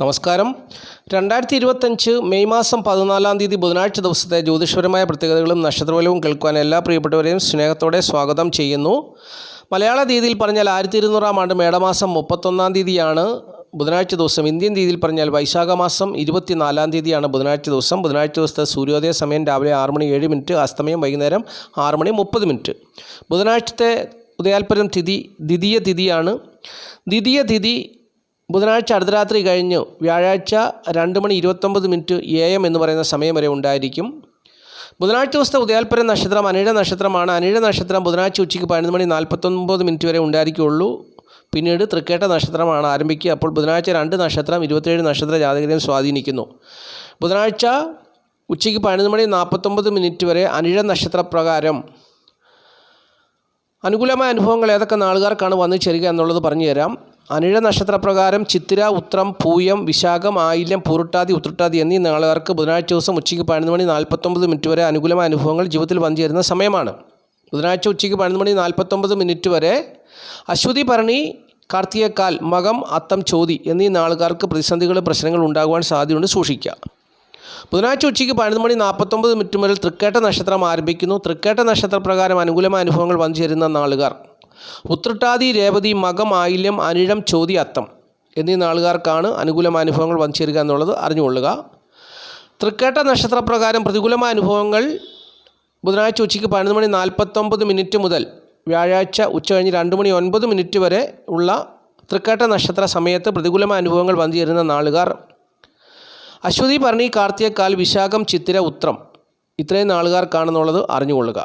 നമസ്കാരം. രണ്ടായിരത്തി ഇരുപത്തഞ്ച് മെയ് മാസം പതിനാലാം തീയതി ബുധനാഴ്ച ദിവസത്തെ ജ്യോതിഷപരമായ പ്രത്യേകതകളും നക്ഷത്രഫലവും കേൾക്കുവാൻ എല്ലാ പ്രിയപ്പെട്ടവരെയും സ്നേഹത്തോടെ സ്വാഗതം ചെയ്യുന്നു. മലയാള രീതിയിൽ പറഞ്ഞാൽ ആയിരത്തി ഇരുന്നൂറാം ആണ്ട് മേടമാസം മുപ്പത്തൊന്നാം തീയതിയാണ് ബുധനാഴ്ച ദിവസം. ഇന്ത്യൻ രീതിയിൽ പറഞ്ഞാൽ വൈശാഖ മാസം ഇരുപത്തിനാലാം തീയതിയാണ് ബുധനാഴ്ച ദിവസം. ബുധനാഴ്ച ദിവസത്തെ സൂര്യോദയ സമയം രാവിലെ ആറ് മണി ഏഴ് മിനിറ്റ് അസ്തമയം വൈകുന്നേരം ആറ് മണി മുപ്പത് മിനിറ്റ്. ബുധനാഴ്ചത്തെ ഉദയാൽപരം തിഥി ദ്വിതീയ തിഥിയാണ്. ദ്വിതീയ തിഥി ബുധനാഴ്ച അർദ്ധരാത്രി കഴിഞ്ഞ് വ്യാഴാഴ്ച രണ്ട് മണി ഇരുപത്തൊമ്പത് മിനിറ്റ് എ എം എന്ന് പറയുന്ന സമയം വരെ ഉണ്ടായിരിക്കും. ബുധനാഴ്ച ദിവസത്തെ ഉദയാൽപര നക്ഷത്രം അനിഴ നക്ഷത്രമാണ്. അനിഴ നക്ഷത്രം ബുധനാഴ്ച ഉച്ചയ്ക്ക് പതിനൊന്ന് മണി നാൽപ്പത്തൊമ്പത് മിനിറ്റ് വരെ ഉണ്ടായിരിക്കുകയുള്ളൂ. പിന്നീട് തൃക്കേട്ട നക്ഷത്രമാണ് ആരംഭിക്കുക. അപ്പോൾ ബുധനാഴ്ച രണ്ട് നക്ഷത്രം ഇരുപത്തേഴ് നക്ഷത്ര ജാതകരെയും സ്വാധീനിക്കുന്നു. ബുധനാഴ്ച ഉച്ചയ്ക്ക് പതിനൊന്ന് മണി നാൽപ്പത്തൊമ്പത് മിനിറ്റ് വരെ അനിഴ നക്ഷത്രപ്രകാരം. അനുകൂലമായ അനുഭവങ്ങൾ ഏതൊക്കെ നാളുകാർക്കാണ് വന്നു ചേരുക എന്നുള്ളത് പറഞ്ഞു തരാം അനിഴ നക്ഷത്രപ്രകാരം ചിത്തിര ഉത്രം പൂയം വിശാഖം ആയില്യം പൂരുട്ടാതി ഉത്രട്ടാതി എന്നീ നാളുകാർക്ക് ബുധനാഴ്ച ദിവസം ഉച്ചയ്ക്ക് പതിനൊന്ന് മണി നാൽപ്പത്തൊമ്പത് മിനിറ്റ് വരെ അനുകൂലമായ അനുഭവങ്ങൾ ജീവിതത്തിൽ വന്നു ചേരുന്ന സമയമാണ്. ബുധനാഴ്ച ഉച്ചയ്ക്ക് പതിനൊന്ന് മണി നാൽപ്പത്തൊമ്പത് മിനിറ്റ് വരെ അശ്വതി ഭരണി കാർത്തികക്കാൽ മകം അത്തം ചോതി എന്നീ നാളുകാർക്ക് പ്രതിസന്ധികൾ പ്രശ്നങ്ങൾ ഉണ്ടാകുവാൻ സാധ്യതയുണ്ട് സൂക്ഷിക്കുക. ബുധനാഴ്ച ഉച്ചയ്ക്ക് പതിനൊന്ന് മണി നാൽപ്പത്തൊമ്പത് മിനിറ്റ് മുതൽ തൃക്കേട്ട നക്ഷത്രം ആരംഭിക്കുന്നു. തൃക്കേട്ട നക്ഷത്രപ്രകാരം അനുകൂലമായ അനുഭവങ്ങൾ വന്നു ചേരുന്ന നാളുകാർ ഉത്രട്ടാതി രേവതി മകം ആയില്യം അനിഴം ചോതി അത്തം എന്നീ നാളുകാർക്കാണ് അനുകൂലമായ അനുഭവങ്ങൾ വന്നു ചേരുക എന്നുള്ളത് അറിഞ്ഞുകൊള്ളുക. തൃക്കേട്ട നക്ഷത്രപ്രകാരം പ്രതികൂലമായ അനുഭവങ്ങൾ ബുധനാഴ്ച ഉച്ചയ്ക്ക് പതിനൊന്ന് മണി നാൽപ്പത്തൊമ്പത് മിനിറ്റ് മുതൽ വ്യാഴാഴ്ച ഉച്ച കഴിഞ്ഞ് രണ്ട് മണി ഒൻപത് മിനിറ്റ് വരെ ഉള്ള തൃക്കേട്ട നക്ഷത്ര സമയത്ത് പ്രതികൂലമായ അനുഭവങ്ങൾ വന്നു ചേരുന്ന നാളുകാർ. അശ്വതി ഭരണി കാർത്തികക്കാൽ വിശാഖം ചിത്തിര ഉത്രം ഇത്രയും നാളുകാർക്കാണെന്നുള്ളത് അറിഞ്ഞുകൊള്ളുക.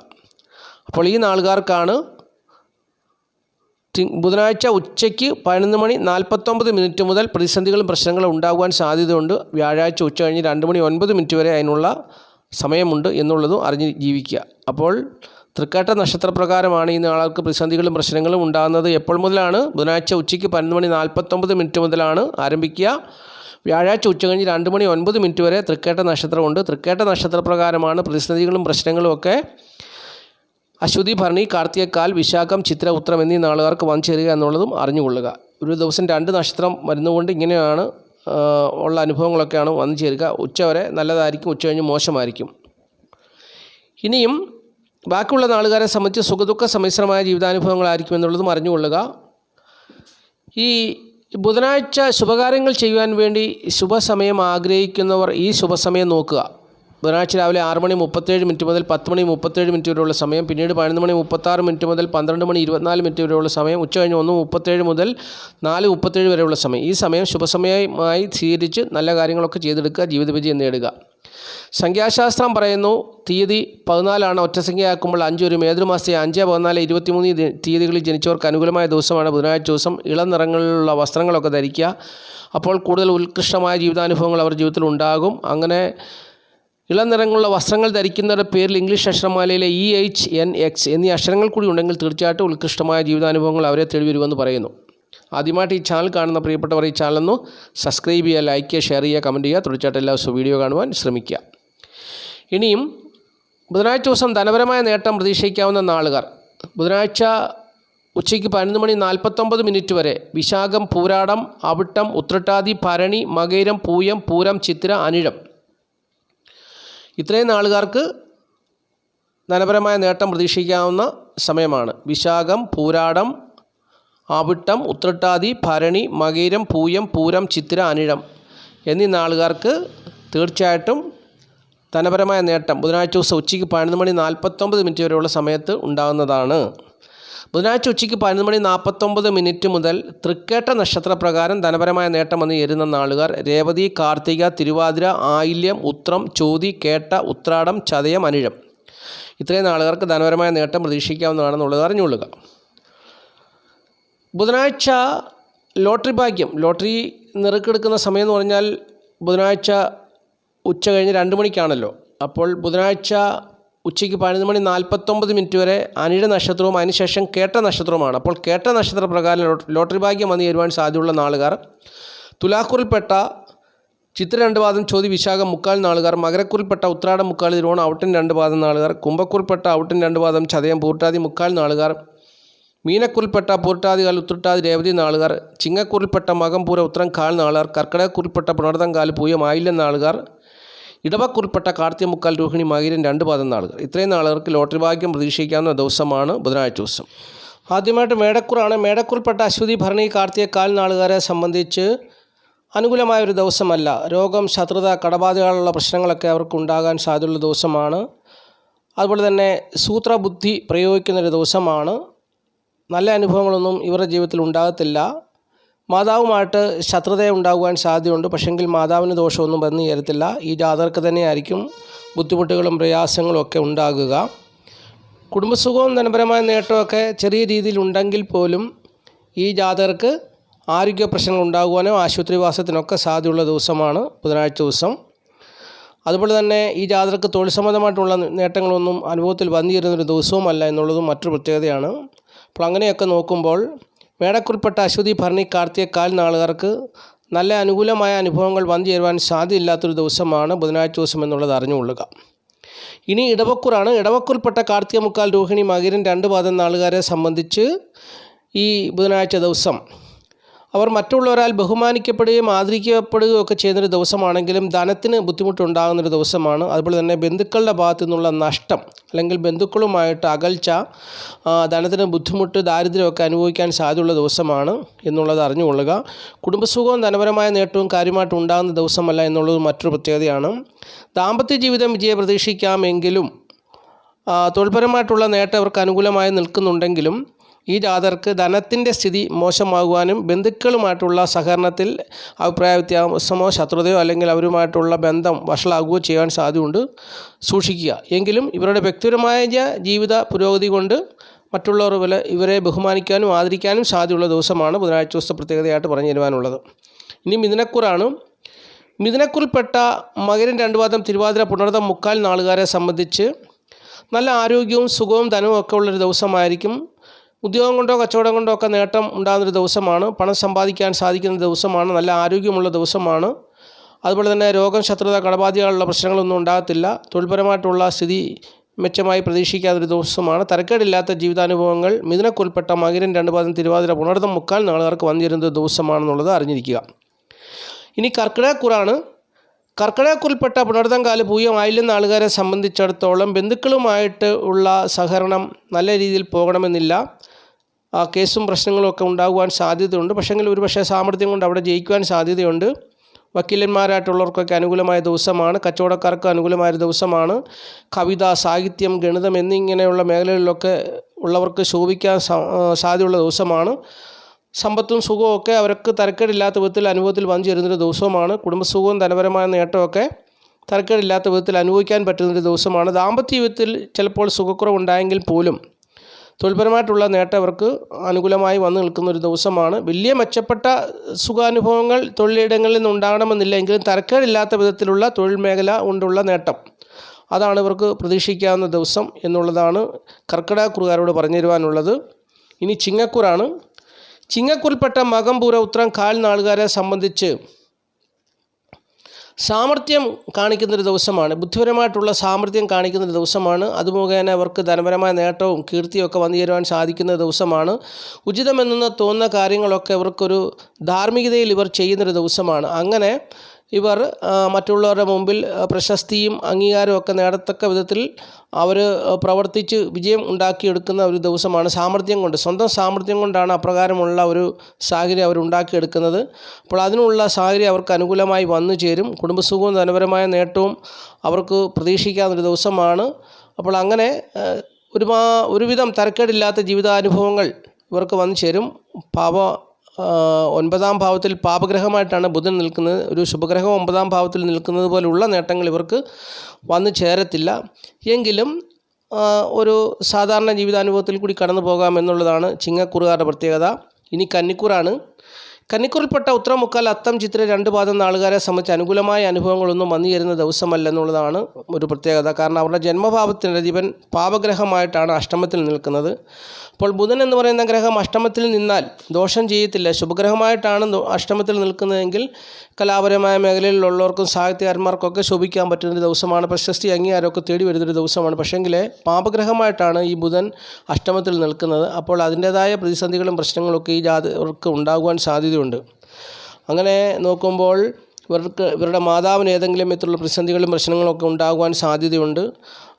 അപ്പോൾ ഈ നാളുകാർക്കാണ് ബുധനാഴ്ച ഉച്ചയ്ക്ക് പതിനൊന്ന് മണി നാൽപ്പത്തൊമ്പത് മിനിറ്റ് മുതൽ പ്രതിസന്ധികളും പ്രശ്നങ്ങളും ഉണ്ടാകുവാൻ സാധ്യതയുണ്ട്. വ്യാഴാഴ്ച ഉച്ച കഴിഞ്ഞ് രണ്ട് മണി ഒൻപത് മിനിറ്റ് വരെ അതിനുള്ള സമയമുണ്ട് എന്നുള്ളതും അറിഞ്ഞ് ജീവിക്കുക. അപ്പോൾ തൃക്കാട്ട നക്ഷത്രപ്രകാരമാണ് ഈ നാളുകൾക്ക് പ്രതിസന്ധികളും പ്രശ്നങ്ങളും ഉണ്ടാകുന്നത്. എപ്പോൾ മുതലാണ്? ബുധനാഴ്ച ഉച്ചയ്ക്ക് പതിനൊന്ന് മണി നാൽപ്പത്തൊമ്പത് മിനിറ്റ് മുതലാണ് ആരംഭിക്കുക. വ്യാഴാഴ്ച ഉച്ച കഴിഞ്ഞ് രണ്ട് മണി ഒൻപത് മിനിറ്റ് വരെ തൃക്കേട്ട നക്ഷത്രമുണ്ട്. തൃക്കേട്ട നക്ഷത്രപ്രകാരമാണ് പ്രതിസന്ധികളും പ്രശ്നങ്ങളും ഒക്കെ അശ്വതി ഭരണി കാർത്തികക്കാൽ വിശാഖം ചിത്ര ഉത്രം എന്നീ നാളുകാർക്ക് വന്നു ചേരുക എന്നുള്ളതും അറിഞ്ഞുകൊള്ളുക. ഒരു ദിവസം രണ്ട് നക്ഷത്രം വരുന്നതുകൊണ്ട് ഇങ്ങനെയാണ് ഉള്ള അനുഭവങ്ങളൊക്കെയാണ് വന്നു ചേരുക ഉച്ച വരെ നല്ലതായിരിക്കും ഉച്ച കഴിഞ്ഞ് മോശമായിരിക്കും. ഇനിയും ബാക്കിയുള്ള നാളുകാരെ സംബന്ധിച്ച് സുഖദുഃഖ സമ്മിശ്രമായ ജീവിതാനുഭവങ്ങളായിരിക്കും എന്നുള്ളതും അറിഞ്ഞുകൊള്ളുക. ഈ ബുധനാഴ്ച ശുഭകാര്യങ്ങൾ ചെയ്യുവാൻ വേണ്ടി ശുഭസമയം ആഗ്രഹിക്കുന്നവർ ഈ ശുഭസമയം നോക്കുക. ബുധനാഴ്ച രാവിലെ ആറ് മണി മുപ്പത്തേഴ് മിനിറ്റ് മുതൽ പത്ത് മണി മുപ്പത്തേഴ് മിനിറ്റ് വരെയുള്ള സമയം പിന്നീട് പതിനൊന്ന് മണി മുപ്പത്താറ് മിനിറ്റ് മുതൽ പന്ത്രണ്ട് മണി ഇരുപത്തിനാല് മിനിറ്റ് വരെയുള്ള സമയം ഉച്ച കഴിഞ്ഞ് ഒന്ന് മുപ്പത്തേഴ് മുതൽ നാല് മുപ്പത്തേഴ് വരെയുള്ള സമയം. ഈ സമയം ശുഭസമയമായി സ്വീകരിച്ച് നല്ല കാര്യങ്ങളൊക്കെ ചെയ്തെടുക്കുക ജീവിത വിജയം നേടുക. സംഖ്യാശാസ്ത്രം പറയുന്നു തീയതി പതിനാലാണ്. ഒറ്റസംഖ്യയാക്കുമ്പോൾ അഞ്ച് ഒരു മേതൃമാസത്തെ അഞ്ച് പതിനാല് ഇരുപത്തിമൂന്ന് തീയതികളിൽ ജനിച്ചവർക്ക് അനുകൂലമായ ദിവസമാണ് ബുധനാഴ്ച ദിവസം. ഇളം നിറങ്ങളിലുള്ള വസ്ത്രങ്ങളൊക്കെ ധരിക്കുക. അപ്പോൾ കൂടുതൽ ഉത്കൃഷ്ടമായ ജീവിതാനുഭവങ്ങൾ അവർ ജീവിതത്തിൽ ഉണ്ടാകും. അങ്ങനെ ഇളം നിറങ്ങളുള്ള വസ്ത്രങ്ങൾ ധരിക്കുന്നവരുടെ പേരിൽ ഇംഗ്ലീഷ് അക്ഷരമാലയിലെ ഇ എച്ച് എൻ എക്സ് എന്നീ അക്ഷരങ്ങൾ കൂടി ഉണ്ടെങ്കിൽ തീർച്ചയായിട്ടും ഉത്കൃഷ്ടമായ ജീവിതാനുഭവങ്ങൾ അവരെ തേടി വരുമെന്ന് പറയുന്നു. ആദ്യമായിട്ട് ഈ ചാനൽ കാണുന്ന പ്രിയപ്പെട്ടവർ ഈ ചാനലൊന്ന് സബ്സ്ക്രൈബ് ചെയ്യുക ലൈക്ക് ചെയ്യുക ഷെയർ ചെയ്യുക കമന്റ് ചെയ്യുക. തീർച്ചയായിട്ടും എല്ലാ ദിവസവും വീഡിയോ കാണുവാൻ ശ്രമിക്കുക. ഇനിയും ബുധനാഴ്ച ദിവസം ധനപരമായ നേട്ടം പ്രതീക്ഷിക്കാവുന്ന നാളുകാർ. ബുധനാഴ്ച ഉച്ചയ്ക്ക് പതിനൊന്ന് മണി നാൽപ്പത്തൊമ്പത് മിനിറ്റ് വരെ വിശാഖം പൂരാടം അവിട്ടം ഉത്രട്ടാതി ഭരണി മകേരം പൂയം പൂരം ചിത്ര അനിഴം. ഇത്രയും നാളുകാർക്ക് ധനപരമായ നേട്ടം പ്രതീക്ഷിക്കാവുന്ന സമയമാണ്. വിശാഖം പൂരാടം ആവിട്ടം ഉത്രട്ടാതി ഭരണി മകീരം പൂയം പൂരം ചിത്തിര അനിഴം എന്നീ നാളുകാർക്ക് തീർച്ചയായിട്ടും ധനപരമായ നേട്ടം ബുധനാഴ്ച ദിവസം ഉച്ചയ്ക്ക് പതിനൊന്ന് മണി നാൽപ്പത്തൊമ്പത് മിനിറ്റ് വരെയുള്ള സമയത്ത് ഉണ്ടാകുന്നതാണ് ബുധനാഴ്ച ഉച്ചയ്ക്ക് പതിനൊന്ന് മണി നാൽപ്പത്തൊമ്പത് മിനിറ്റ് മുതൽ തൃക്കേട്ട നക്ഷത്രപ്രകാരം ധനപരമായ നേട്ടം വന്ന് ഏരുന്ന നാളുകാർ രേവതി കാർത്തിക തിരുവാതിര ആയില്യം ഉത്രം ചോതി കേട്ട ഉത്രാടം ചതയം അനിഴം ഇത്രയും നാളുകാർക്ക് ധനപരമായ നേട്ടം പ്രതീക്ഷിക്കാവുന്നതാണെന്നുള്ളത് അറിഞ്ഞുകൊള്ളുക. ബുധനാഴ്ച ലോട്ടറി ഭാഗ്യം. ലോട്ടറി നിറക്കെടുക്കുന്ന സമയം എന്ന് പറഞ്ഞാൽ ബുധനാഴ്ച ഉച്ച കഴിഞ്ഞ് രണ്ട് മണിക്കാണല്ലോ. അപ്പോൾ ബുധനാഴ്ച ഉച്ചയ്ക്ക് പതിനൊന്ന് മണി നാൽപ്പത്തൊമ്പത് മിനിറ്റ് വരെ അനിഴ നക്ഷത്രവും അതിനുശേഷം കേട്ട നക്ഷത്രവുമാണ്. അപ്പോൾ കേട്ട നക്ഷത്ര പ്രകാരം ലോട്ടറി ഭാഗ്യം വന്നു ചേരുവാൻ സാധ്യതയുള്ള നാളുകാർ. തുലാക്കുറിൽപ്പെട്ട ചിത്ര രണ്ട് പാദം ചോതി വിശാഖം മുക്കാൽ നാളുകാർ. മകരക്കുറിൽപ്പെട്ട ഉത്രാടം മുക്കാൽ തിരുവോണം ഔട്ടൻ രണ്ട് പാദം നാളുകാർ. കുംഭക്കുറിൽപ്പെട്ട ഔട്ടൻ രണ്ട് പാദം ചതയം പൂർട്ടാതി മുക്കാൽ നാളുകാർ. മീനക്കുറിൽപ്പെട്ട പൂരട്ടാതികാൽ ഉത്രട്ടാതി രേവതി നാളുകാർ. ചിങ്ങക്കുറിൽപ്പെട്ട മകം പൂര ഉത്രം കാൽ നാളുകാർ. കർക്കിടകക്കുറിൽപ്പെട്ട പുണർതം കാൽ പൂയം ആയില്യം നാളുകാർ. ഇടവക്കുറിൽപ്പെട്ട കാർത്തികമുക്കാൽ രോഹിണി മകരം രണ്ട് പാദം നാളുകൾ ഇത്രയും നാളുകൾക്ക് ലോട്ടറി ഭാഗ്യം പ്രതീക്ഷിക്കാവുന്ന ദിവസമാണ് ബുധനാഴ്ച ദിവസം. ആദ്യമായിട്ട് മേടക്കുറാണ്. മേടക്കുറിൽപ്പെട്ട അശ്വതി ഭരണി കാർത്തിക കാൽ നാളുകാരെ സംബന്ധിച്ച് അനുകൂലമായ ഒരു ദിവസമല്ല. രോഗം ശത്രുത കടബാധകളുള്ള പ്രശ്നങ്ങളൊക്കെ അവർക്ക് ഉണ്ടാകാൻ സാധ്യതയുള്ള ദിവസമാണ്. അതുപോലെ തന്നെ സൂത്രബുദ്ധി പ്രയോഗിക്കുന്നൊരു ദിവസമാണ്. നല്ല അനുഭവങ്ങളൊന്നും ഇവരുടെ ജീവിതത്തിൽ ഉണ്ടാകത്തില്ല. മാതാവുമായിട്ട് ശത്രുത ഉണ്ടാകുവാൻ സാധ്യതയുണ്ട്. പക്ഷെങ്കിൽ മാതാവിന് ദോഷമൊന്നും വന്നു ചേരത്തില്ല ഈ ജാതർക്ക് തന്നെയായിരിക്കും ബുദ്ധിമുട്ടുകളും പ്രയാസങ്ങളും ഒക്കെ ഉണ്ടാകുക. കുടുംബസുഖവും ധനപരമായ നേട്ടമൊക്കെ ചെറിയ രീതിയിൽ ഉണ്ടെങ്കിൽ പോലും ഈ ജാതകർക്ക് ആരോഗ്യ പ്രശ്നങ്ങൾ ഉണ്ടാകുവാനോ ആശുപത്രിവാസത്തിനൊക്കെ സാധ്യതയുള്ള ദിവസമാണ് ബുധനാഴ്ച ദിവസം. അതുപോലെ തന്നെ ഈ ജാതകർക്ക് തൊഴിൽ സംബന്ധമായിട്ടുള്ള നേട്ടങ്ങളൊന്നും അനുഭവത്തിൽ വന്നു ചേരുന്നൊരു ദിവസവുമല്ല എന്നുള്ളതും മറ്റൊരു പ്രത്യേകതയാണ്. അപ്പോൾ അങ്ങനെയൊക്കെ നോക്കുമ്പോൾ മേടക്കുറിൽപ്പെട്ട അശ്വതി ഭരണി കാർത്തിക കാൽ നാളുകാർക്ക് നല്ല അനുകൂലമായ അനുഭവങ്ങൾ വന്നു ചേരുവാൻ സാധ്യതയില്ലാത്തൊരു ദിവസമാണ് ബുധനാഴ്ച ദിവസം എന്നുള്ളത് അറിഞ്ഞുകൊള്ളുക. ഇനി ഇടവക്കൂറാണ്. ഇടവക്കൂർപ്പെട്ട കാർത്തിക മുക്കാൽ രോഹിണി മകരൻ രണ്ട് പാദം നാളുകാരെ സംബന്ധിച്ച് ഈ ബുധനാഴ്ച ദിവസം അവർ മറ്റുള്ളവരാൽ ബഹുമാനിക്കപ്പെടുകയും ആദരിക്കപ്പെടുകയും ഒക്കെ ചെയ്യുന്നൊരു ദിവസമാണെങ്കിലും ധനത്തിന് ബുദ്ധിമുട്ടുണ്ടാകുന്നൊരു ദിവസമാണ്. അതുപോലെ തന്നെ ബന്ധുക്കളുടെ ഭാഗത്തു നിന്നുള്ള നഷ്ടം അല്ലെങ്കിൽ ബന്ധുക്കളുമായിട്ട് അകൽച്ച ധനത്തിന് ബുദ്ധിമുട്ട് ദാരിദ്ര്യമൊക്കെ അനുഭവിക്കാൻ സാധ്യതയുള്ള ദിവസമാണ് എന്നുള്ളത് അറിഞ്ഞുകൊള്ളുക. കുടുംബസുഖവും ധനപരമായ നേട്ടവും കാര്യമായിട്ട് ഉണ്ടാകുന്ന ദിവസമല്ല എന്നുള്ളത് മറ്റൊരു പ്രത്യേകതയാണ്. ദാമ്പത്യ ജീവിതം വിജയ പ്രതീക്ഷിക്കാമെങ്കിലും തൊഴിൽപരമായിട്ടുള്ള നേട്ടം അവർക്ക് അനുകൂലമായി നിൽക്കുന്നുണ്ടെങ്കിലും ഈ ജാതർക്ക് ധനത്തിന്റെ സ്ഥിതി മോശമാകുവാനും ബന്ധുക്കളുമായിട്ടുള്ള സഹകരണത്തിൽ അഭിപ്രായ വ്യത്യാസമോ ശത്രുതയോ അല്ലെങ്കിൽ അവരുമായിട്ടുള്ള ബന്ധം വഷളാകുകയോ ചെയ്യാൻ സാധ്യതയുണ്ട്. സൂക്ഷിക്കുക. എങ്കിലും ഇവരുടെ വ്യക്തിപരമായ ജീവിത പുരോഗതി കൊണ്ട് മറ്റുള്ളവർ വില ഇവരെ ബഹുമാനിക്കാനും ആദരിക്കാനും സാധ്യതയുള്ള ദിവസമാണ് ബുധനാഴ്ച ദിവസത്തെ പ്രത്യേകതയായിട്ട് പറഞ്ഞു തരുവാനുള്ളത്. ഇനി മിഥുനക്കുറാണ്. മിഥുനക്കുറിൽപ്പെട്ട മകരൻ രണ്ടുപാദം തിരുവാതിര പുണർതം മുക്കാൽ നാളുകാരെ സംബന്ധിച്ച് നല്ല ആരോഗ്യവും സുഖവും ധനവും ഒക്കെ ഉള്ളൊരു ദിവസമായിരിക്കും. ഉദ്യോഗം കൊണ്ടോ കച്ചവടം കൊണ്ടോ ഒക്കെ നേട്ടം ഉണ്ടാകുന്നൊരു ദിവസമാണ്. പണം സമ്പാദിക്കാൻ സാധിക്കുന്ന ദിവസമാണ്. നല്ല ആരോഗ്യമുള്ള ദിവസമാണ്. അതുപോലെ തന്നെ രോഗം ശത്രുത കടബാധികളുള്ള പ്രശ്നങ്ങളൊന്നും ഉണ്ടാകത്തില്ല. തൊഴിൽപരമായിട്ടുള്ള സ്ഥിതി മെച്ചമായി പ്രതീക്ഷിക്കാത്തൊരു ദിവസമാണ്. തരക്കേടില്ലാത്ത ജീവിതാനുഭവങ്ങൾ മിഥുനക്കുൾപ്പെട്ട മകരൻ രണ്ട് പാദം തിരുവാതിര പുണർതം മുക്കാൽ നാളുകാർക്ക് വന്നിരുന്ന ദിവസമാണെന്നുള്ളത് അറിഞ്ഞിരിക്കുക. ഇനി കർക്കിടകക്കുറാണ് കർക്കിടകക്കുറിൽപ്പെട്ട പുണർതങ്കാൽ പൂയമായില്ലെന്ന ആളുകാരെ സംബന്ധിച്ചിടത്തോളം ബന്ധുക്കളുമായിട്ട് ഉള്ള സഹകരണം നല്ല രീതിയിൽ പോകണമെന്നില്ല. കേസും പ്രശ്നങ്ങളും ഒക്കെ ഉണ്ടാകുവാൻ സാധ്യതയുണ്ട്. പക്ഷേങ്കിൽ ഒരുപക്ഷെ സാമർഥ്യം കൊണ്ട് അവിടെ ജയിക്കുവാൻ സാധ്യതയുണ്ട്. വക്കീലന്മാരായിട്ടുള്ളവർക്കൊക്കെ അനുകൂലമായ ദിവസമാണ്. കച്ചവടക്കാർക്ക് അനുകൂലമായ ദിവസമാണ്. കവിത സാഹിത്യം ഗണിതം എന്നിങ്ങനെയുള്ള മേഖലകളിലൊക്കെ ഉള്ളവർക്ക് ശോഭിക്കാൻ സാധ്യതയുള്ള ദിവസമാണ്. സമ്പത്തും സുഖവും ഒക്കെ അവർക്ക് തരക്കേടില്ലാത്ത വിധത്തിൽ അനുഭവത്തിൽ വന്നു ചേരുന്നൊരു ദിവസവുമാണ്. കുടുംബസുഖവും ധനപരമായ നേട്ടമൊക്കെ തരക്കേടില്ലാത്ത വിധത്തിൽ അനുഭവിക്കാൻ പറ്റുന്നൊരു ദിവസമാണ്. ദാമ്പത്യ ജീവിതത്തിൽ ചിലപ്പോൾ സുഖക്കുറവുണ്ടായെങ്കിൽ പോലും തൊഴിൽപരമായിട്ടുള്ള നേട്ടം അവർക്ക് അനുകൂലമായി വന്നു നിൽക്കുന്ന ഒരു ദിവസമാണ്. വലിയ മെച്ചപ്പെട്ട സുഖാനുഭവങ്ങൾ തൊഴിലിടങ്ങളിൽ നിന്ന് ഉണ്ടാകണമെന്നില്ല എങ്കിലും തരക്കേടില്ലാത്ത വിധത്തിലുള്ള തൊഴിൽ മേഖല കൊണ്ടുള്ള നേട്ടം അതാണ് ഇവർക്ക് പ്രതീക്ഷിക്കാവുന്ന ദിവസം എന്നുള്ളതാണ് കർക്കിടകക്കുറുകാരോട് പറഞ്ഞു തരുവാനുള്ളത് ഇനി ചിങ്ങക്കുറാണ്. ചിങ്ങക്കുറിൽപ്പെട്ട മകംപൂര ഉത്രം കാൽ നാളുകാരെ സംബന്ധിച്ച് സാമർഥ്യം കാണിക്കുന്നൊരു ദിവസമാണ്. ബുദ്ധിപരമായിട്ടുള്ള സാമർഥ്യം കാണിക്കുന്നൊരു ദിവസമാണ്. അത് മുഖേന അവർക്ക് ധനപരമായ നേട്ടവും കീർത്തിയും ഒക്കെ വന്നു ചേരുവാൻ സാധിക്കുന്ന ദിവസമാണ്. ഉചിതമെന്ന് തോന്നുന്ന കാര്യങ്ങളൊക്കെ ഇവർക്കൊരു ധാർമ്മികതയിൽ ഇവർ ചെയ്യുന്നൊരു ദിവസമാണ്. അങ്ങനെ ഇവർ മറ്റുള്ളവരുടെ മുമ്പിൽ പ്രശസ്തിയും അംഗീകാരവും ഒക്കെ നേടത്തക്ക വിധത്തിൽ അവർ പ്രവർത്തിച്ച് വിജയം ഉണ്ടാക്കിയെടുക്കുന്ന ഒരു ദിവസമാണ് സാമർഥ്യം കൊണ്ട്. സ്വന്തം സാമർഥ്യം കൊണ്ടാണ് അപ്രകാരമുള്ള ഒരു സാഹചര്യം അവർ ഉണ്ടാക്കിയെടുക്കുന്നത്. അപ്പോൾ അതിനുള്ള സാഹചര്യം അവർക്ക് അനുകൂലമായി വന്നു ചേരും. കുടുംബസുഖവും ധനപരമായ നേട്ടവും അവർക്ക് പ്രതീക്ഷിക്കാവുന്നൊരു ദിവസമാണ്. അപ്പോൾ അങ്ങനെ ഒരുമാ ഒരുവിധം തരക്കേടില്ലാത്ത ജീവിതാനുഭവങ്ങൾ ഇവർക്ക് വന്നു ചേരും. ആ, ഒൻപതാം ഭാവത്തിൽ പാപഗ്രഹമായിട്ടാണ് ബുധൻ നിൽക്കുന്നത്. ഒരു ശുഭഗ്രഹം ഒമ്പതാം ഭാവത്തിൽ നിൽക്കുന്നത് പോലുള്ള നേട്ടങ്ങൾ ഇവർക്ക് വന്നു ചേരത്തില്ല. എങ്കിലും ഒരു സാധാരണ ജീവിതാനുഭവത്തിൽ കൂടി കടന്നു പോകാം എന്നുള്ളതാണ് ചിങ്ങക്കുറുകാരുടെ പ്രത്യേകത. ഇനി കന്നിക്കൂറാണ്. കന്നിക്കൂറിൽപ്പെട്ട ഉത്തരമുക്കാൽ അത്തം ചിത്ര രണ്ട് പാദം നാളുകാരെ സംബന്ധിച്ച് അനുകൂലമായ അനുഭവങ്ങളൊന്നും വന്നു ചേരുന്ന ദിവസമല്ലെന്നുള്ളതാണ് ഒരു പ്രത്യേകത. കാരണം അവരുടെ ജന്മഭാവത്തിനധിപൻ പാപഗ്രഹമായിട്ടാണ് അഷ്ടമത്തിൽ നിൽക്കുന്നത്. അപ്പോൾ ബുധൻ എന്ന് പറയുന്ന ഗ്രഹം അഷ്ടമത്തിൽ നിന്നാൽ ദോഷം ചെയ്യത്തില്ല. ശുഭഗ്രഹമായിട്ടാണ് അഷ്ടമത്തിൽ നിൽക്കുന്നതെങ്കിൽ കലാപരമായ മേഖലയിലുള്ളവർക്കും സാഹിത്യകാരന്മാർക്കൊക്കെ ശോഭിക്കാൻ പറ്റുന്നൊരു ദിവസമാണ്. പ്രശസ്തി അംഗീകാരമൊക്കെ തേടി വരുന്നൊരു ദിവസമാണ്. പക്ഷേങ്കിൽ പാപഗ്രഹമായിട്ടാണ് ഈ ബുധൻ അഷ്ടമത്തിൽ നിൽക്കുന്നത്. അപ്പോൾ അതിന്റേതായ പ്രതിസന്ധികളും പ്രശ്നങ്ങളൊക്കെ ഈ ജാതകർക്ക് ഉണ്ടാകുവാൻ സാധ്യതയുണ്ട്. അങ്ങനെ നോക്കുമ്പോൾ ഇവർക്ക് ഇവരുടെ മാതാവിന് ഏതെങ്കിലും വിധത്തിലുള്ള പ്രതിസന്ധികളും പ്രശ്നങ്ങളൊക്കെ ഉണ്ടാകുവാൻ സാധ്യതയുണ്ട്.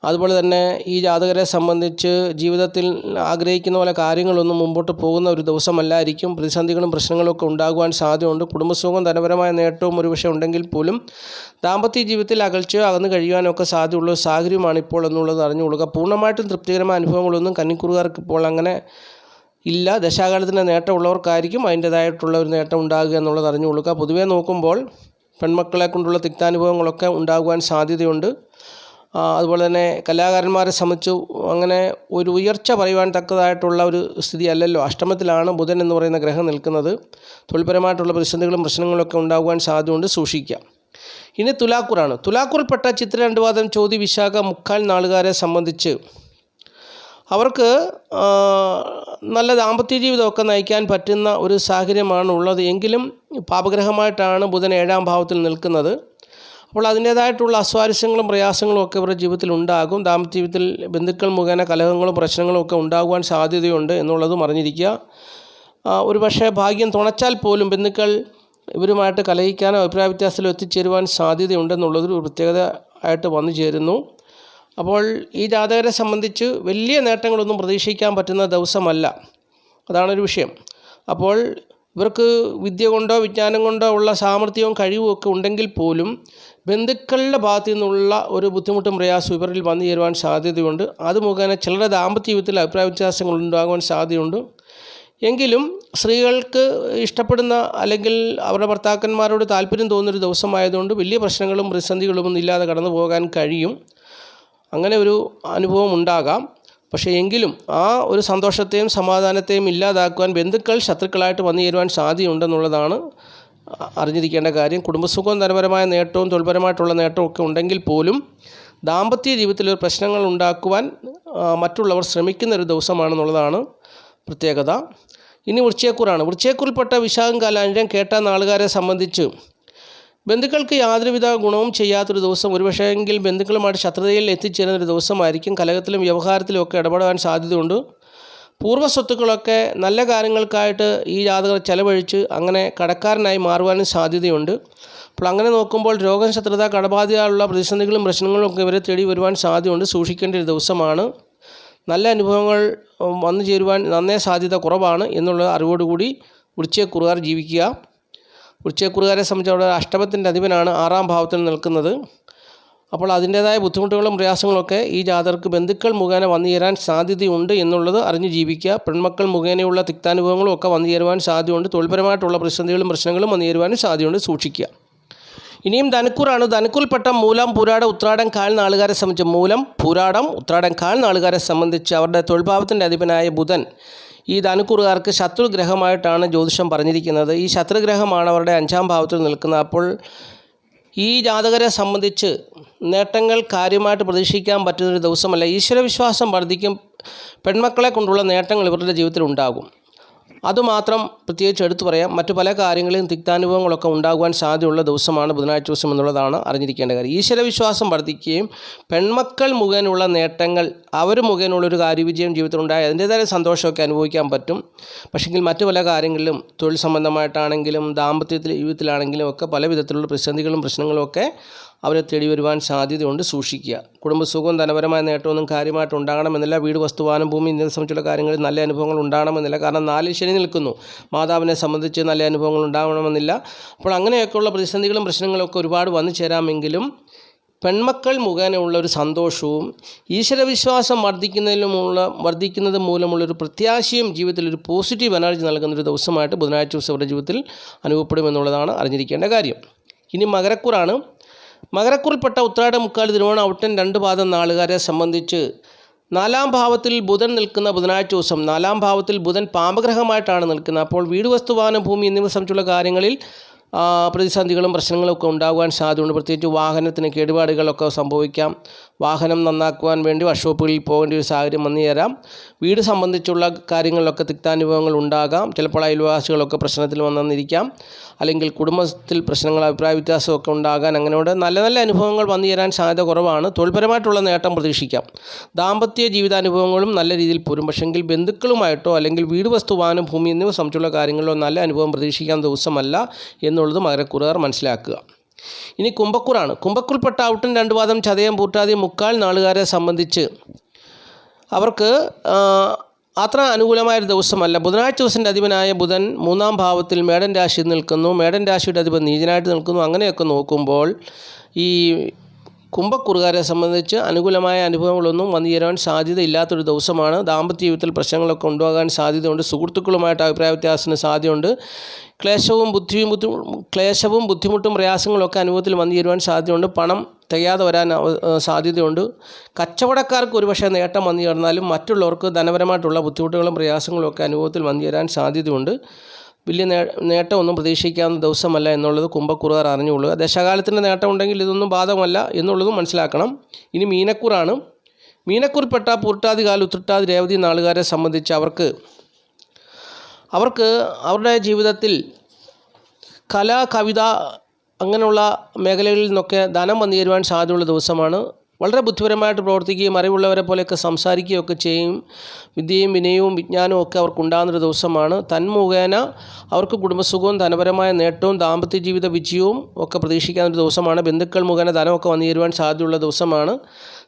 അതുപോലെ തന്നെ ഈ ജാതകരെ സംബന്ധിച്ച് ജീവിതത്തിൽ ആഗ്രഹിക്കുന്ന പോലെ കാര്യങ്ങളൊന്നും മുമ്പോട്ട് പോകുന്ന ഒരു ദിവസമല്ലായിരിക്കും. പ്രതിസന്ധികളും പ്രശ്നങ്ങളും ഒക്കെ ഉണ്ടാകുവാൻ സാധ്യതയുണ്ട്. കുടുംബസുഖം ധനപരമായ നേട്ടവും ഒരു പക്ഷേ ഉണ്ടെങ്കിൽ പോലും ദാമ്പത്യ ജീവിതത്തിൽ അകൽച്ചയോ അകന്നു കഴിയുവാനൊക്കെ സാധ്യതയുള്ള ഒരു സാഹചര്യമാണ് ഇപ്പോൾ എന്നുള്ളത് അറിഞ്ഞുകൊള്ളുക പൂർണമായിട്ടും തൃപ്തികരമായ അനുഭവങ്ങളൊന്നും കന്നിക്കുറുകാർക്ക് ഇപ്പോൾ അങ്ങനെ ഇല്ല. ദശാകാലത്തിന്റെ നേട്ടമുള്ളവർക്കായിരിക്കും അതിന്റേതായിട്ടുള്ള ഒരു നേട്ടം ഉണ്ടാകുക എന്നുള്ളത് അറിഞ്ഞുകൊള്ളുക പൊതുവേ നോക്കുമ്പോൾ പെൺമക്കളെ കൊണ്ടുള്ള തിക്താനുഭവങ്ങളൊക്കെ ഉണ്ടാകുവാൻ സാധ്യതയുണ്ട്. അതുപോലെ തന്നെ കലാകാരന്മാരെ സംബന്ധിച്ച് അങ്ങനെ ഒരു ഉയർച്ച പറയുവാൻ തക്കതായിട്ടുള്ള ഒരു സ്ഥിതി അല്ലല്ലോ. അഷ്ടമത്തിലാണ് ബുധൻ എന്ന് പറയുന്ന ഗ്രഹം നിൽക്കുന്നത്. തൊഴിൽപരമായിട്ടുള്ള പ്രതിസന്ധികളും പ്രശ്നങ്ങളൊക്കെ ഉണ്ടാകുവാൻ സാധ്യതയുണ്ട് സൂക്ഷിക്കാം ഇനി തുലാക്കൂറാണ്. തുലാക്കൂറിൽപ്പെട്ട ചിത്ര രണ്ടുവാദം ചോതി വിശാഖ മുക്കാൽ നാളുകാരെ സംബന്ധിച്ച് അവർക്ക് നല്ല ദാമ്പത്യ ജീവിതമൊക്കെ നയിക്കാൻ പറ്റുന്ന ഒരു സാഹചര്യമാണ് ഉള്ളത് എങ്കിലും പാപഗ്രഹമായിട്ടാണ് ബുധൻ ഏഴാം ഭാവത്തിൽ നിൽക്കുന്നത്. അപ്പോൾ അതിന്റേതായിട്ടുള്ള അസ്വാരസ്യങ്ങളും പ്രയാസങ്ങളും ഒക്കെ ഇവരുടെ ജീവിതത്തിൽ ഉണ്ടാകും ദാമ്പത്യ ജീവിതത്തിൽ ബന്ധുക്കൾ മുഖേന കലഹങ്ങളും പ്രശ്നങ്ങളും ഒക്കെ ഉണ്ടാകുവാൻ സാധ്യതയുണ്ട് എന്നുള്ളതും അറിഞ്ഞിരിക്കുക. ഒരു പക്ഷേ ഭാഗ്യം തുണച്ചാൽ പോലും ബന്ധുക്കൾ ഇവരുമായിട്ട് കലഹിക്കാനോ അഭിപ്രായ വ്യത്യാസത്തിലോ എത്തിച്ചേരുവാൻ സാധ്യതയുണ്ടെന്നുള്ളതൊരു പ്രത്യേകത ആയിട്ട് വന്നു ചേരുന്നു. അപ്പോൾ ഈ ജാതകരെ സംബന്ധിച്ച് വലിയ നേട്ടങ്ങളൊന്നും പ്രതീക്ഷിക്കാൻ പറ്റുന്ന ദിവസമല്ല. അതാണൊരു വിഷയം. അപ്പോൾ ഇവർക്ക് വിദ്യ കൊണ്ടോ വിജ്ഞാനം കൊണ്ടോ ഉള്ള സാമർഥ്യവും കഴിവും ഒക്കെ ഉണ്ടെങ്കിൽ പോലും ബന്ധുക്കളുടെ ഭാഗത്തു നിന്നുള്ള ഒരു ബുദ്ധിമുട്ടും പ്രയാസവും ഇവരിൽ വന്നു ചേരുവാൻ സാധ്യതയുണ്ട്. അത് മുഖേന ചിലരുടെ ദാമ്പത്യ ജീവിതത്തിൽ അഭിപ്രായ വ്യത്യാസങ്ങൾ ഉണ്ടാകുവാൻ സാധ്യതയുണ്ട്. എങ്കിലും സ്ത്രീകൾക്ക് ഇഷ്ടപ്പെടുന്ന അല്ലെങ്കിൽ അവരുടെ ഭർത്താക്കന്മാരോട് താല്പര്യം തോന്നുന്നൊരു ദിവസമായതുകൊണ്ട് വലിയ പ്രശ്നങ്ങളും പ്രതിസന്ധികളും ഒന്നും ഇല്ലാതെ കടന്നു പോകാൻ കഴിയും. അങ്ങനെ ഒരു അനുഭവം ഉണ്ടാകാം. പക്ഷേ എങ്കിലും ആ ഒരു സന്തോഷത്തെയും സമാധാനത്തെയും ഇല്ലാതാക്കുവാൻ ബന്ധുക്കൾ ശത്രുക്കളായിട്ട് വന്നു ചേരുവാൻ സാധ്യതയുണ്ടെന്നുള്ളതാണ് അറിഞ്ഞിരിക്കേണ്ട കാര്യം കുടുംബസുഖവും ധനപരമായ നേട്ടവും തൊഴിൽപരമായിട്ടുള്ള നേട്ടവും ഒക്കെ ഉണ്ടെങ്കിൽ പോലും ദാമ്പത്യ ജീവിതത്തിൽ ഒരു പ്രശ്നങ്ങൾ ഉണ്ടാക്കുവാൻ മറ്റുള്ളവർ ശ്രമിക്കുന്ന ഒരു ദിവസമാണെന്നുള്ളതാണ് പ്രത്യേകത. ഇനി വൃശ്ചയക്കൂറാണ് വൃശ്ചയക്കൂറിൽപ്പെട്ട വിശാഖം കാലാഞ്ചം കേട്ട നാളുകാരെ സംബന്ധിച്ച് ബന്ധുക്കൾക്ക് യാതൊരുവിധ ഗുണവും ചെയ്യാത്തൊരു ദിവസം ഒരുപക്ഷെങ്കിൽ ബന്ധുക്കളുമായിട്ട് ശത്രുതയിൽ എത്തിച്ചേരുന്ന ഒരു ദിവസമായിരിക്കും. കലകത്തിലും വ്യവഹാരത്തിലും ഒക്കെ ഇടപെടാൻ സാധ്യതയുണ്ട്. പൂർവ സ്വത്തുക്കളൊക്കെ നല്ല കാര്യങ്ങൾക്കായിട്ട് ഈ ജാതകർ ചെലവഴിച്ച് അങ്ങനെ കടക്കാരനായി മാറുവാനും സാധ്യതയുണ്ട്. അപ്പോൾ അങ്ങനെ നോക്കുമ്പോൾ രോഗശത്രുത കടബാധ്യതയുള്ള പ്രതിസന്ധികളും പ്രശ്നങ്ങളും ഒക്കെ ഇവരെ തേടി വരുവാൻ സാധ്യതയുണ്ട്. സൂക്ഷിക്കേണ്ട ഒരു ദിവസമാണ്. നല്ല അനുഭവങ്ങൾ വന്നു ചേരുവാൻ നന്നേ സാധ്യത കുറവാണ് എന്നുള്ള അറിവോടുകൂടി വൃശ്ചയക്കുറുകാർ ജീവിക്കുക. വൃശ്ചയക്കുറുകാരെ സംബന്ധിച്ച് അവിടെ അഷ്ടമത്തിന്റെ അധിപനാണ് ആറാം ഭാവത്തിൽ നിൽക്കുന്നത്. അപ്പോൾ അതിന്റേതായ ബുദ്ധിമുട്ടുകളും പ്രയാസങ്ങളൊക്കെ ഈ ജാതകർക്ക് ബന്ധുക്കൾ മുഖേന വന്നു ചേരാൻ സാധ്യതയുണ്ട് എന്നുള്ളത് അറിഞ്ഞ് ജീവിക്കുക. പെൺമക്കൾ മുഖേനയുള്ള തിക്താനുഭവങ്ങളും ഒക്കെ വന്നു ചേരുവാൻ സാധ്യതയുണ്ട്. തൊഴിൽപരമായിട്ടുള്ള പ്രതിസന്ധികളും പ്രശ്നങ്ങളും വന്നു ചേരുവാനും സാധ്യതയുണ്ട്. സൂക്ഷിക്കുക. ഇനിയും ധനുക്കൂറാണ്. ധനുക്കൂറിൽപ്പെട്ട മൂലം പുരാട ഉത്രാടം കാൽ നാളുകാരെ സംബന്ധിച്ച് മൂലം പുരാടം ഉത്രാടം കാൽ നാളുകാരെ സംബന്ധിച്ച് അവരുടെ തൊഴിൽഭാവത്തിന്റെ അധിപനായ ബുധൻ ഈ ധനുക്കൂറുകാർക്ക് ശത്രുഗ്രഹമായിട്ടാണ് ജ്യോതിഷം പറഞ്ഞിരിക്കുന്നത്. ഈ ശത്രുഗ്രഹമാണ് അവരുടെ അഞ്ചാം ഭാവത്തിൽ നിൽക്കുന്നത്. അപ്പോൾ ഈ ജാതകരെ സംബന്ധിച്ച് നേട്ടങ്ങൾ കാര്യമായിട്ട് പ്രതീക്ഷിക്കാൻ പറ്റുന്നൊരു ദിവസമല്ല. ഈശ്വരവിശ്വാസം വർദ്ധിക്കും പെൺമക്കളെ കൊണ്ടുള്ള നേട്ടങ്ങൾ ഇവരുടെ ജീവിതത്തിൽ ഉണ്ടാകും. അതുമാത്രം പ്രത്യേകിച്ച് എടുത്തു പറയാം. മറ്റു പല കാര്യങ്ങളിലും തിക്താനുഭവങ്ങളൊക്കെ ഉണ്ടാകുവാൻ സാധ്യതയുള്ള ദിവസമാണ് ബുധനാഴ്ച ദിവസം എന്നുള്ളതാണ് അറിഞ്ഞിരിക്കേണ്ട കാര്യം. ഈശ്വരവിശ്വാസം വർദ്ധിക്കുകയും പെൺമക്കൾ മുഖേനുള്ള നേട്ടങ്ങൾ അവർ മുഖേനുള്ളൊരു കാര്യവിജയം ജീവിതത്തിൽ ഉണ്ടായി അതിന്റേതായ സന്തോഷമൊക്കെ അനുഭവിക്കാൻ പറ്റും. പക്ഷെങ്കിൽ മറ്റു പല കാര്യങ്ങളിലും തൊഴിൽ സംബന്ധമായിട്ടാണെങ്കിലും ദാമ്പത്യത്തിൽ ജീവിതത്തിലാണെങ്കിലും ഒക്കെ പല വിധത്തിലുള്ള പ്രതിസന്ധികളും പ്രശ്നങ്ങളും ഒക്കെ അവരെ തേടി വരുവാൻ സാധ്യതയുണ്ട് സൂക്ഷിക്കുക. കുടുംബസുഖവും ധനപരമായ നേട്ടമൊന്നും കാര്യമായിട്ട് ഉണ്ടാകണമെന്നില്ല. വീട് വസ്തുവാനും ഭൂമി എന്നിവ സംബന്ധിച്ചുള്ള കാര്യങ്ങളിൽ നല്ല അനുഭവങ്ങൾ ഉണ്ടാകണമെന്നില്ല. കാരണം നാലിൽ ശനി നിൽക്കുന്നു. മാതാവിനെ സംബന്ധിച്ച് നല്ല അനുഭവങ്ങൾ ഉണ്ടാകണമെന്നില്ല. അപ്പോൾ അങ്ങനെയൊക്കെയുള്ള പ്രതിസന്ധികളും പ്രശ്നങ്ങളൊക്കെ ഒരുപാട് വന്നു ചേരാമെങ്കിലും പെൺമക്കൾ മുഖേനയുള്ള ഒരു സന്തോഷവും ഈശ്വരവിശ്വാസം വർദ്ധിക്കുന്നതിലുമുള്ള വർദ്ധിക്കുന്നത് മൂലമുള്ളൊരു പ്രത്യാശയും ജീവിതത്തിൽ ഒരു പോസിറ്റീവ് എനർജി നൽകുന്നൊരു ദിവസമായിട്ട് ബുധനാഴ്ച ദിവസം അവരുടെ ജീവിതത്തിൽ അനുഭവപ്പെടുമെന്നുള്ളതാണ് അറിഞ്ഞിരിക്കേണ്ട കാര്യം. ഇനി മകരക്കൂറാണ്. മകരക്കൂറിൽപ്പെട്ട ഉത്രാട മുക്കാൽ തിരുവോണം ഔട്ടൻ രണ്ട് പാദം നാളുകാരെ സംബന്ധിച്ച് നാലാം ഭാവത്തിൽ ബുധൻ നിൽക്കുന്ന ബുധനാഴ്ച ദിവസം നാലാം ഭാവത്തിൽ ബുധൻ പാമ്പഗ്രഹമായിട്ടാണ് നിൽക്കുന്നത്. അപ്പോൾ വീട് വസ്തു വസ്തുവാനം ഭൂമി എന്നിവ സംബന്ധിച്ചുള്ള കാര്യങ്ങളിൽ പ്രതിസന്ധികളും പ്രശ്നങ്ങളും ഒക്കെ ഉണ്ടാകുവാൻ സാധ്യതയുണ്ട്. പ്രത്യേകിച്ച് വാഹനത്തിന് കേടുപാടുകളൊക്കെ സംഭവിക്കാം. വാഹനം നന്നാക്കുവാൻ വേണ്ടി വർക്ക്ഷോപ്പുകളിൽ പോകേണ്ട ഒരു സാഹചര്യം വന്നു ചേരാം. വീട് സംബന്ധിച്ചുള്ള കാര്യങ്ങളിലൊക്കെ തിക്താനുഭവങ്ങൾ ഉണ്ടാകാം. ചിലപ്പോൾ അയൽവാസികളൊക്കെ പ്രശ്നത്തിൽ വന്നെന്നിരിക്കാം അല്ലെങ്കിൽ കുടുംബത്തിൽ പ്രശ്നങ്ങൾ അഭിപ്രായ വ്യത്യാസമൊക്കെ ഉണ്ടാകാൻ അങ്ങനെയുള്ള നല്ല നല്ല അനുഭവങ്ങൾ വന്നു ചേരാൻ സാധ്യത കുറവാണ്. തൊഴിൽപരമായിട്ടുള്ള നേട്ടം പ്രതീക്ഷിക്കാം. ദാമ്പത്യ ജീവിതാനുഭവങ്ങളും നല്ല രീതിയിൽ പോരും. പക്ഷെങ്കിൽ ബന്ധുക്കളുമായിട്ടോ അല്ലെങ്കിൽ വീട് വസ്തു വാനും ഭൂമി എന്നിവ സംബന്ധിച്ചുള്ള കാര്യങ്ങളിലോ നല്ല അനുഭവം പ്രതീക്ഷിക്കാൻ ദിവസമല്ല എന്നുള്ളത് മകരക്കുറുകാർ മനസ്സിലാക്കുക. ഇനി കുംഭക്കൂറാണ്. കുംഭക്കൂർപ്പെട്ട ഔട്ടൻ രണ്ട് വാദം ചതയം പൂട്ടാതി മുക്കാൽ നാളുകാരെ സംബന്ധിച്ച് അവർക്ക് അത്ര അനുകൂലമായൊരു ദിവസമല്ല. ബുധനാഴ്ച ദിവസത്തിന്റെ അധിപനായ ബുധൻ മൂന്നാം ഭാവത്തിൽ മേടൻ രാശിയിൽ നിൽക്കുന്നു. മേടൻ രാശിയുടെ അധിപൻ നീചനായിട്ട് നിൽക്കുന്നു. അങ്ങനെയൊക്കെ നോക്കുമ്പോൾ ഈ കുംഭക്കുറുകാരെ സംബന്ധിച്ച് അനുകൂലമായ അനുഭവങ്ങളൊന്നും വന്നു ചേരാൻ സാധ്യതയില്ലാത്തൊരു ദിവസമാണ്. ദാമ്പത്യ ജീവിതത്തിൽ പ്രശ്നങ്ങളൊക്കെ ഉണ്ടാകാൻ സാധ്യതയുണ്ട്. സുഹൃത്തുക്കളുമായിട്ട് അഭിപ്രായ വ്യത്യാസത്തിന് സാധ്യതയുണ്ട്. ക്ലേശവും ബുദ്ധിയും ബുദ്ധി ക്ലേശവും ബുദ്ധിമുട്ടും പ്രയാസങ്ങളൊക്കെ അനുഭവത്തിൽ വന്നു ചേരുവാൻ സാധ്യതയുണ്ട്. പണം തികയാതെ വരാൻ സാധ്യതയുണ്ട്. കച്ചവടക്കാർക്ക് ഒരുപക്ഷെ നേട്ടം വന്നു ചേർന്നാലും മറ്റുള്ളവർക്ക് ധനപരമായിട്ടുള്ള ബുദ്ധിമുട്ടുകളും പ്രയാസങ്ങളും ഒക്കെ അനുഭവത്തിൽ വന്നു ചേരാൻ സാധ്യതയുണ്ട്. വലിയ നേട്ടമൊന്നും പ്രതീക്ഷിക്കാവുന്ന ദിവസമല്ല എന്നുള്ളത് കുംഭക്കുറുകാർ അറിഞ്ഞുകൊള്ളുക. ദശകാലത്തിന്റെ നേട്ടം ഉണ്ടെങ്കിൽ ഇതൊന്നും ബാധകമല്ല എന്നുള്ളതും മനസ്സിലാക്കണം. ഇനി മീനക്കൂറാണ്. മീനക്കൂറിൽപ്പെട്ട പൂർട്ടാതി കാല ഉത്രട്ടാതി രേവതി നാളുകാരെ സംബന്ധിച്ച് അവർക്ക് അവർക്ക് അവരുടെ ജീവിതത്തിൽ കല കവിത അങ്ങനെയുള്ള മേഖലകളിൽ നിന്നൊക്കെ ധനം വന്നു ചേരുവാൻ സാധ്യതയുള്ള ദിവസമാണ്. വളരെ ബുദ്ധിപരമായിട്ട് പ്രവർത്തിക്കുകയും അറിവുള്ളവരെ പോലെയൊക്കെ സംസാരിക്കുകയൊക്കെ ചെയ്യും. വിദ്യയും വിനയവും വിജ്ഞാനവും ഒക്കെ അവർക്കുണ്ടാകുന്നൊരു ദിവസമാണ്. തന്മുഖേന അവർക്ക് കുടുംബസുഖവും ധനപരമായ നേട്ടവും ദാമ്പത്യ ജീവിത വിജയവും ഒക്കെ പ്രതീക്ഷിക്കാവുന്ന ഒരു ദിവസമാണ്. ബന്ധുക്കൾ മുഖേന ധനമൊക്കെ വന്നു ചേരുവാൻ സാധ്യതയുള്ള ദിവസമാണ്.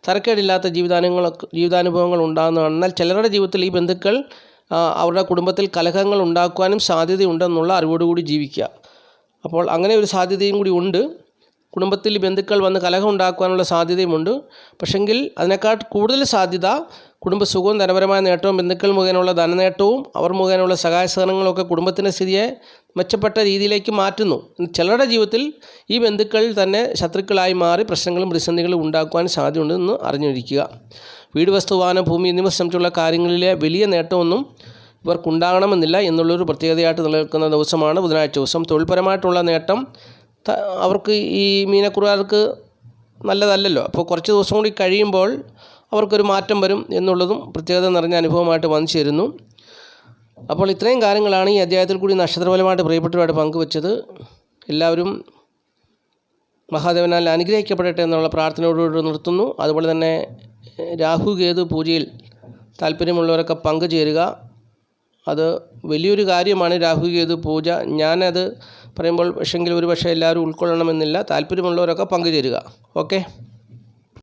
തരക്കേടില്ലാത്ത ജീവിതാനുഭവങ്ങളൊക്കെ ജീവിതാനുഭവങ്ങൾ ഉണ്ടാകുന്നതാണ്. എന്നാൽ ചിലരുടെ ജീവിതത്തിൽ ഈ ബന്ധുക്കൾ അവരുടെ കുടുംബത്തിൽ കലഹങ്ങൾ ഉണ്ടാക്കുവാനും സാധ്യതയുണ്ടെന്നുള്ള അറിവോടുകൂടി ജീവിക്കുക. അപ്പോൾ അങ്ങനെ ഒരു സാധ്യതയും കൂടി ഉണ്ട്. കുടുംബത്തിൽ ബന്ധുക്കൾ വന്ന് കലഹം ഉണ്ടാക്കുവാനുള്ള സാധ്യതയുമുണ്ട്. പക്ഷെങ്കിൽ അതിനേക്കാൾ കൂടുതൽ സാധ്യത കുടുംബസുഖവും ധനപരമായ നേട്ടവും ബന്ധുക്കൾ മുഖേനയുള്ള ധനനേട്ടവും അവർ മുഖേനയുള്ള സഹായ സഹകരണങ്ങളൊക്കെ കുടുംബത്തിന്റെ സ്ഥിതിയെ മെച്ചപ്പെട്ട രീതിയിലേക്ക് മാറ്റുന്നു. ചിലരുടെ ജീവിതത്തിൽ ഈ ബന്ധുക്കൾ തന്നെ ശത്രുക്കളായി മാറി പ്രശ്നങ്ങളും പ്രതിസന്ധികളും ഉണ്ടാക്കുവാൻ സാധ്യതയുണ്ടെന്ന് അറിഞ്ഞിരിക്കുക. വീട് വസ്തു വാഹനം ഭൂമി എന്നിവ സംബന്ധിച്ചുള്ള കാര്യങ്ങളിലെ വലിയ നേട്ടമൊന്നും ഇവർക്കുണ്ടാകണമെന്നില്ല എന്നുള്ളൊരു പ്രത്യേകതയായിട്ട് നിലനിൽക്കുന്ന ദിവസമാണ് ബുധനാഴ്ച ദിവസം. തൊഴിൽപരമായിട്ടുള്ള നേട്ടം അവർക്ക് ഈ മീനക്കുറുകാർക്ക് നല്ലതല്ലല്ലോ. അപ്പോൾ കുറച്ച് ദിവസം കൂടി കഴിയുമ്പോൾ അവർക്കൊരു മാറ്റം വരും എന്നുള്ളതും പ്രത്യേകത നിറഞ്ഞ അനുഭവമായിട്ട് വന്നു ചേരുന്നു. അപ്പോൾ ഇത്രയും കാര്യങ്ങളാണ് ഈ അധ്യായത്തിൽ കൂടി നക്ഷത്രഫലമായിട്ട് പ്രിയപ്പെട്ടവരായിട്ട് പങ്കുവച്ചത്. എല്ലാവരും മഹാദേവനാൽ അനുഗ്രഹിക്കപ്പെടട്ടെ എന്നുള്ള പ്രാർത്ഥനയോടുകൂടി നിർത്തുന്നു. അതുപോലെ തന്നെ രാഹു കേതു പൂജയിൽ താല്പര്യമുള്ളവരൊക്കെ പങ്കുചേരുക. അത് വലിയൊരു കാര്യമാണ് രാഹു കേതു പൂജ. ഞാനത് പറയുമ്പോൾ പക്ഷെങ്കിൽ ഒരു പക്ഷേ എല്ലാവരും ഉൾക്കൊള്ളണമെന്നില്ല. താല്പര്യമുള്ളവരൊക്കെ പങ്കുചേരുക. ഓക്കെ?